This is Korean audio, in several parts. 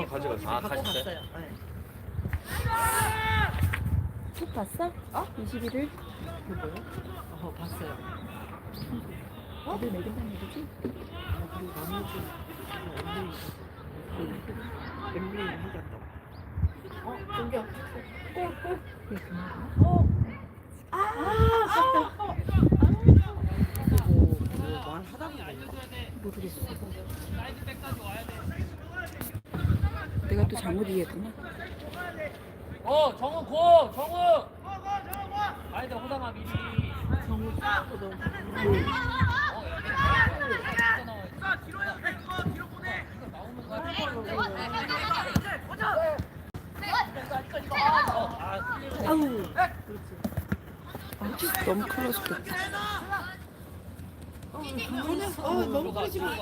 어 가져갔어. 아, 갖고 가셨어요? 갔어요. 네. 책 봤어? 어? 21일? 그 뭐요? 어 봤어요. 어딜 매긴다는 얘기지? 아, 그리고 나머지 그 엠블레이 하지 않다고. 어? 저기요 꼴꼴 그게 그만이야? 그리고 그말 하다 보니까 모르겠어 내가 또 잘못 이해했구나. 어 정우 고 정우! 아이들 호담아 미리 정우 싸고 너무 어 아우. 아, 너무 클로즈 됐다. 어 너무 마.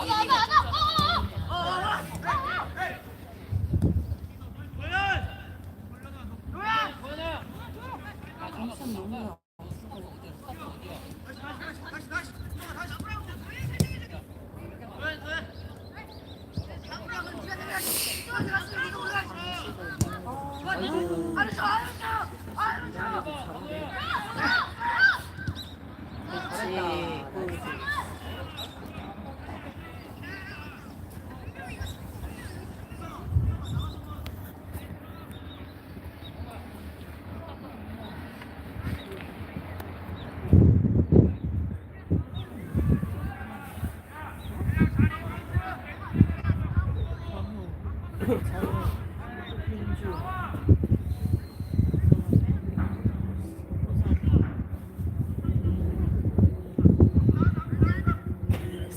그렇지. 전후, 전후, 민주,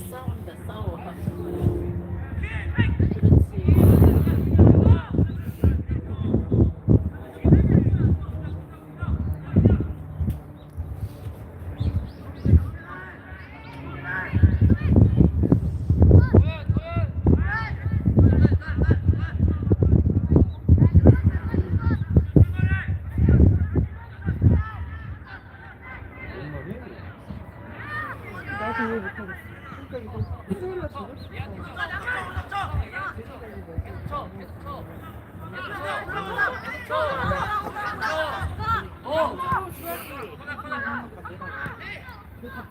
싸운다 싸워. 그렇지. 나도 이해 못하겠어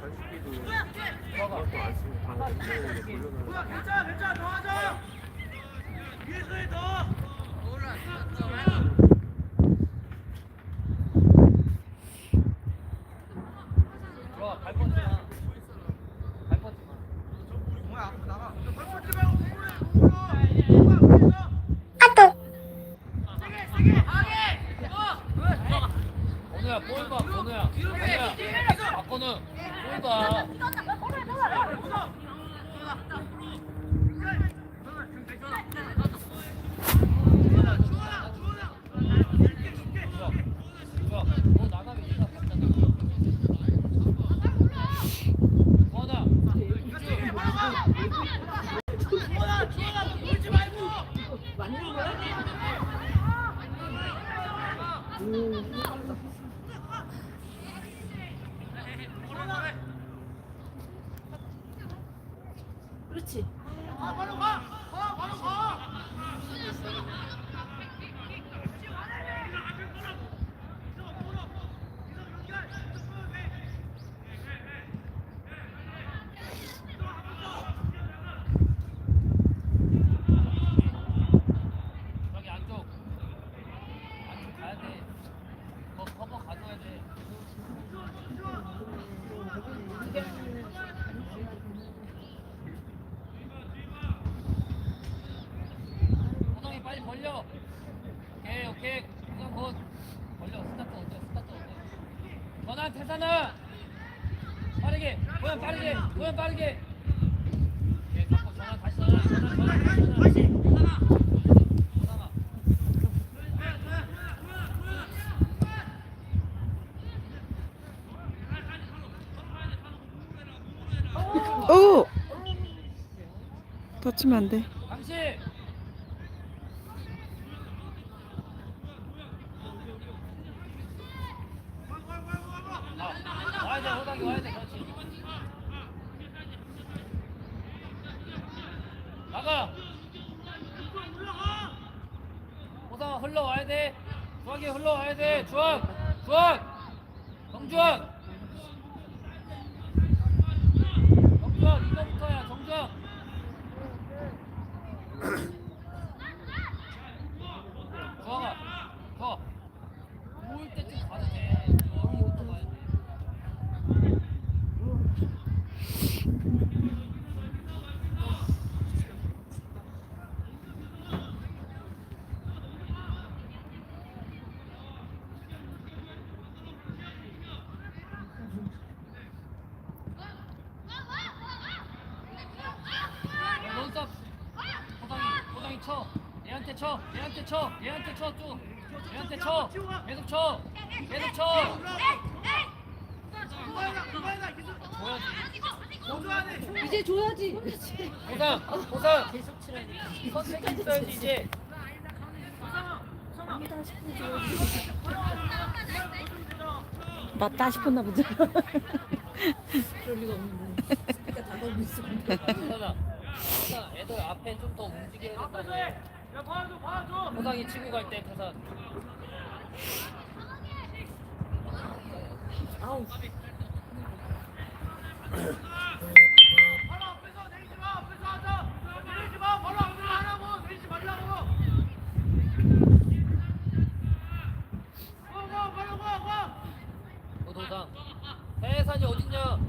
간식비도 그것도 안 쓰고 방금 돌려놓은 좋아 발 뻗지 마. 발 뻗지 마. 건우 야 볼 봐, 건우야. 건우야. 박건우, 볼 봐. 좋아. 좋아. 너 나가면 얘가 봤잖아. 건우야. 그렇지. 저기 안쪽. 안쪽 가야 돼. 거 커버 가져야 돼. 호동이 빨리 벌려. 오케이 오케이. 호동 곧 벌려. 스타트 어때? 스타트 어때? 전환 태산아. 빠르게. 고현 빠르게. 고현 빠르게. 다치면 안 돼 당신 주황이 와야 돼 그렇지 나가 호상아 흘러와야 돼. 주황이 흘러와야 돼. 주황 주황. 정주황. 정주황 이거부터야 정주황 주황아 더 모을 때쯤 가도 돼 여기부터 가야 돼 넌스톱 호당이 호당이 쳐 얘한테 쳐 얘한테 쳐 얘한테 쳐 쭉 얘한테 쳐 계속 쳐 계속 쳐 이제 줘야지. 호상 호상 계속 치라니. 선택 있어야지 이제 맞다 싶었나 보죠. 그럴 리가 없는데. 새끼가 다 걸고 있어. 애들 앞에 좀 더 움직여야 된다고 호상이 치고 갈 때 태산. 아우. 태산이 어딨냐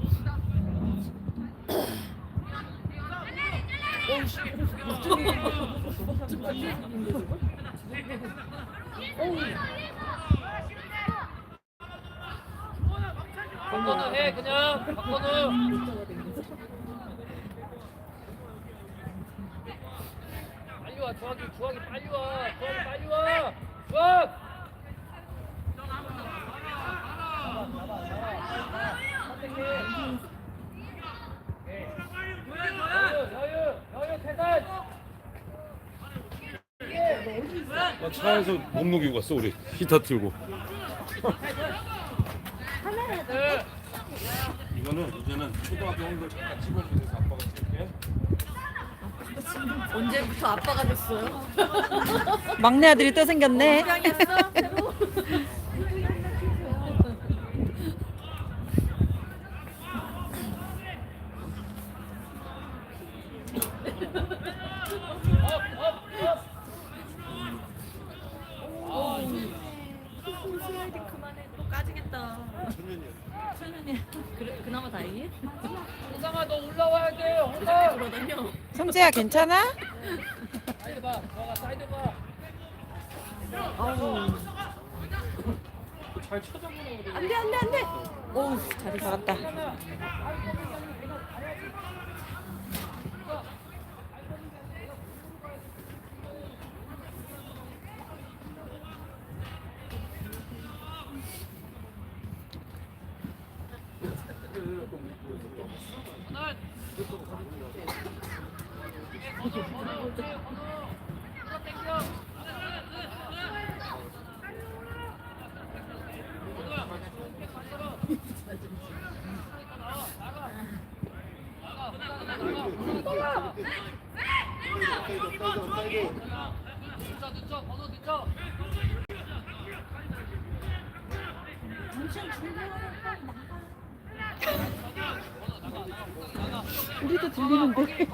박건우 해 그냥 박건우 여유 여유 여유 태산 나 차에서 못 녹이고 갔어 우리 히터 틀고 네. 이거는 이제는 초등학교 온걸 잠깐 찍어주면서 아빠가 찍을게 언제부터 아빠가 됐어요? 막내 아들이 또 생겼네. 입양했어? 새로? 슬라이드 그만해. 또 까지겠다. 천연이야. 그래, 그나마 다행이야? 호상아 너 올라와야 돼 그렇게 호상 돌아다녀. 성재야 괜찮아? 사이드 봐 너가 사이드 봐 아우. 잘 쳐다보는 우리 안 돼, 안 돼, 안 돼. 어우, 잘했어. 나갔다. 늦어 늦어 번호 늦어 우리도 들리는데.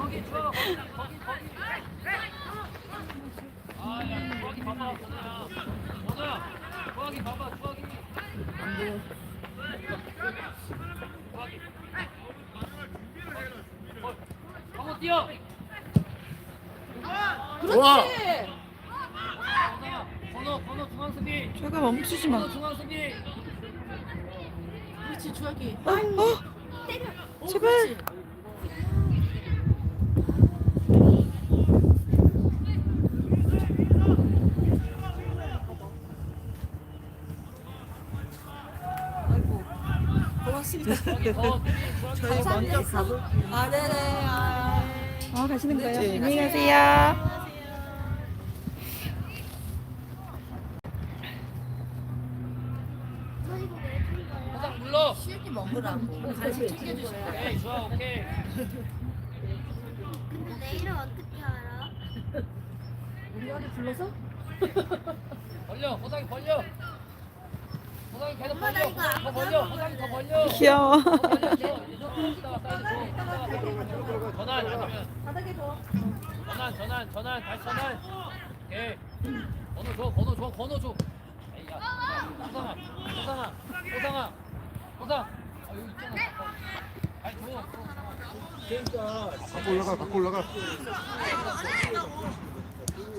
뛰어 그렇지. 번호 번호 중앙 수비 저거 멈추지 마. 번호 중앙 수비 그렇지, 주학이. 어, 어, 제발. 저희 먼저 가볼게요. 아, 네네. 아, 아 가시는 거예요? 네, 안녕히 가세요. 호상 불러. 시윤이 먹으라고 간식 좋아 내 이름 어떻게 알아? 우리 아들 불러서? 벌려 호상이 벌려. 호상이 계속 엄마, 나 벌려. 이거 더 아빠 벌려 호상이 더 벌려. 귀여워. 줘. 전환 아니면 바닥에 둬 전환 전환 전환 다시 전환. 오케이. 번호 줘 번호 줘 번호 줘. 에이 야 호상아 호상아 호상아 호상. 아 여기 있잖아. 갖고 올라가 갖고 올라가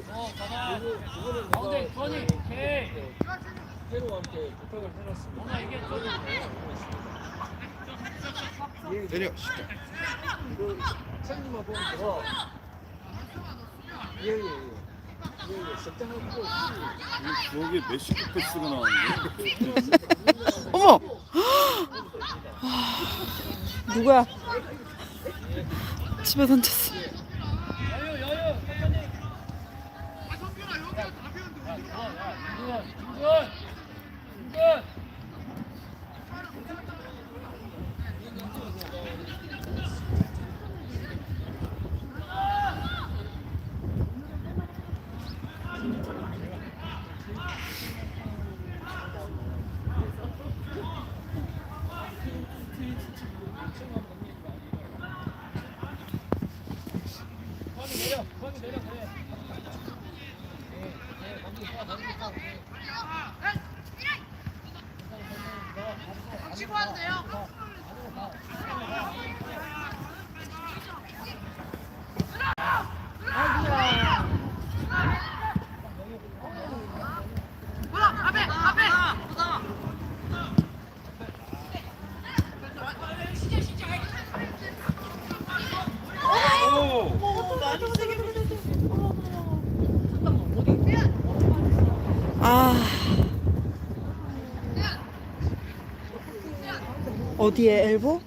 어 전환. 가운데 주원이 오케이. 페로한테 부탁을 해놨습니다. 누나 이게 좀 내려 시켜 그 사장님만 보면 더 예예예 예예 적당하고 여기 메시 패스가 나왔는데 어머! 누구야? 집에 던졌어. 좋아 야 김준 김준 김준. 주원이 내려 주원이 내려 그래. 네, 네, 거기 있어, 거기 있어, 오케이. 치고 와도 돼요. 어디에 엘보?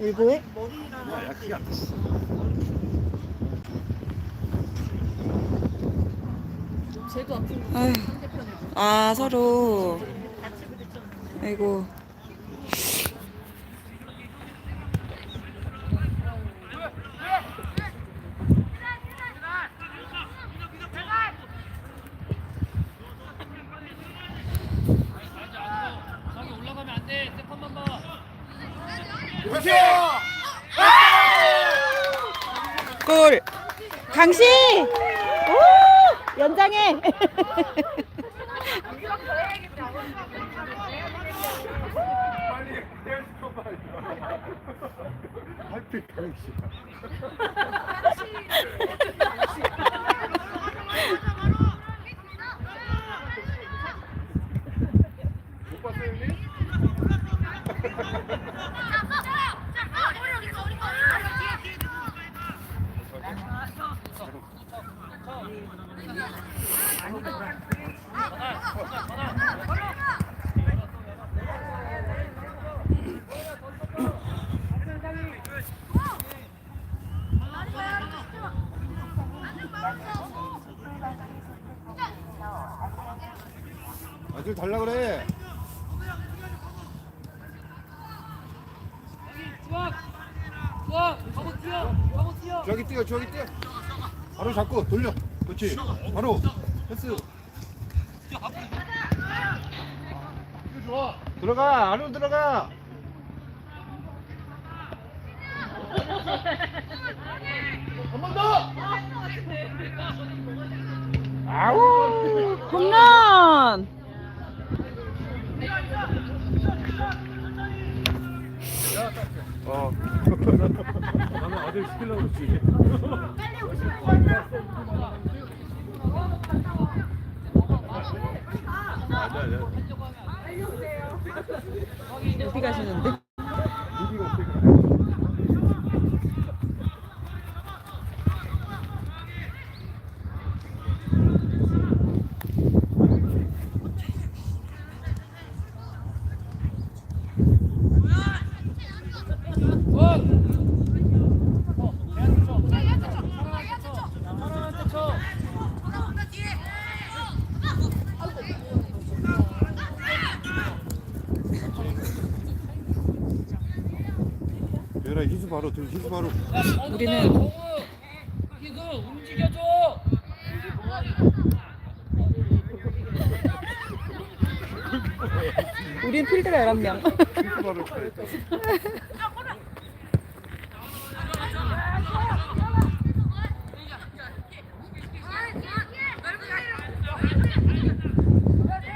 엘보에? 야 약히가 안 됐어 아휴. 아 서로. 아이고. 저기 올라가면 안 돼. 세컨만 봐. 골. 강시. 오! 연장해. 하필 강씨 못 봤어요 형님? 아들 달라 그래 주원. 주원. 가고 뛰어. 가고 뛰어. 저기 뛰어 저기 뛰어 바로 잡고 돌려. 그렇지. 바로. 패스. 들어가. 안으로 들어가. 아우! 홈런! 어 아들 시키려고 그랬지. 맞아 맞아 어디 가시는데? 무기가 어떻게 그래 주원. 어, 대한테 쳐. 사랑한테 쳐. 사랑한테 쳐. 바로 등 희수 바로 우리는-. 희수 움직여줘. 우린 필드가 11명. 희수 바로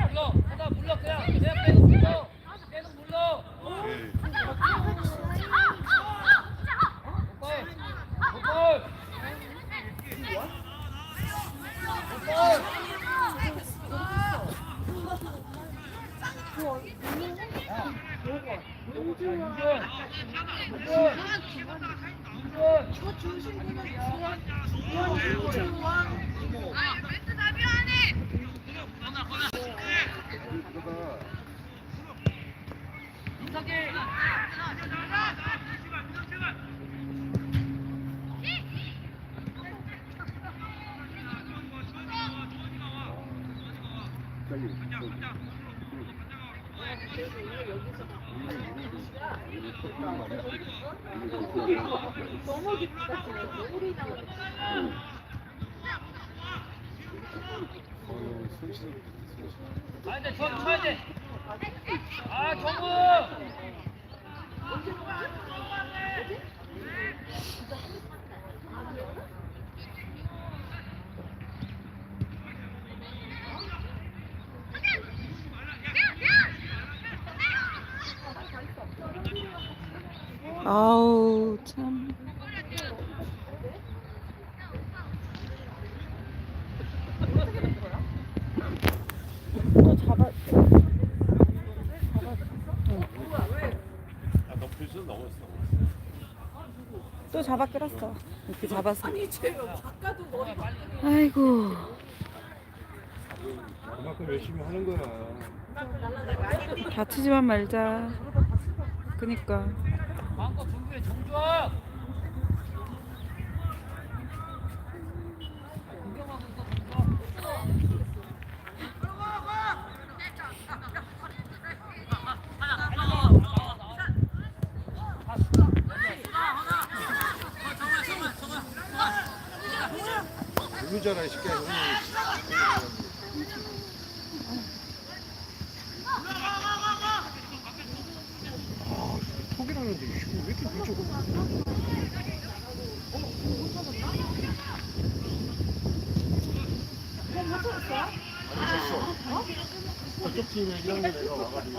물러. 하다 물러 그냥 그냥 계속 물러. 계속 물러. 오케이 골. 골. 어, 손실 손실 아, 근데 저 쳐야 돼. 아, 정우. 또잡 아, 아 높이서 넘었어 또 잡아 끌었어. 이렇게 잡아서. 아이고. 그만큼 열심히 하는 거야 다치지만 말자. 그니까. 누르잖아. 이 새끼야 아 포기라는데 이거 왜 이렇게 늦어 1학년 애가 와가지고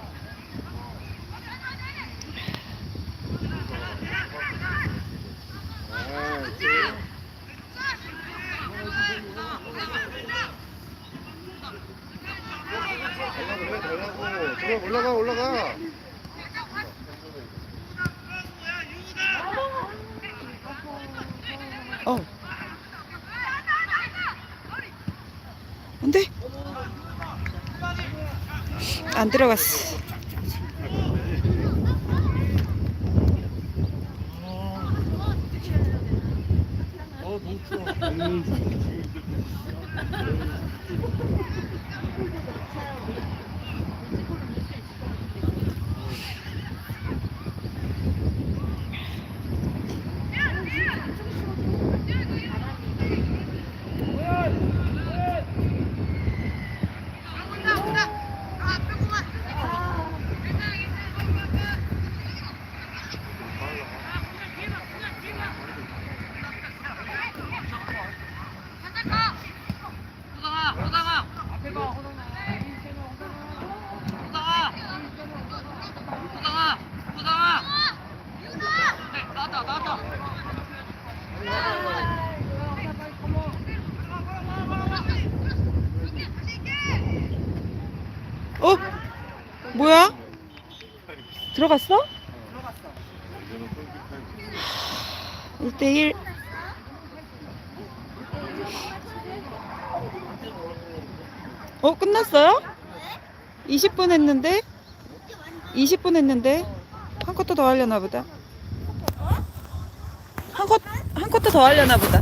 안 들어갔어. 들어갔어? 들어갔어. 이제는 골키퍼 1대1. 어, 끝났어요? 20분 했는데? 20분 했는데? 한 컷도 더 하려나 보다. 한 컷, 한 컷도 더 하려나 보다.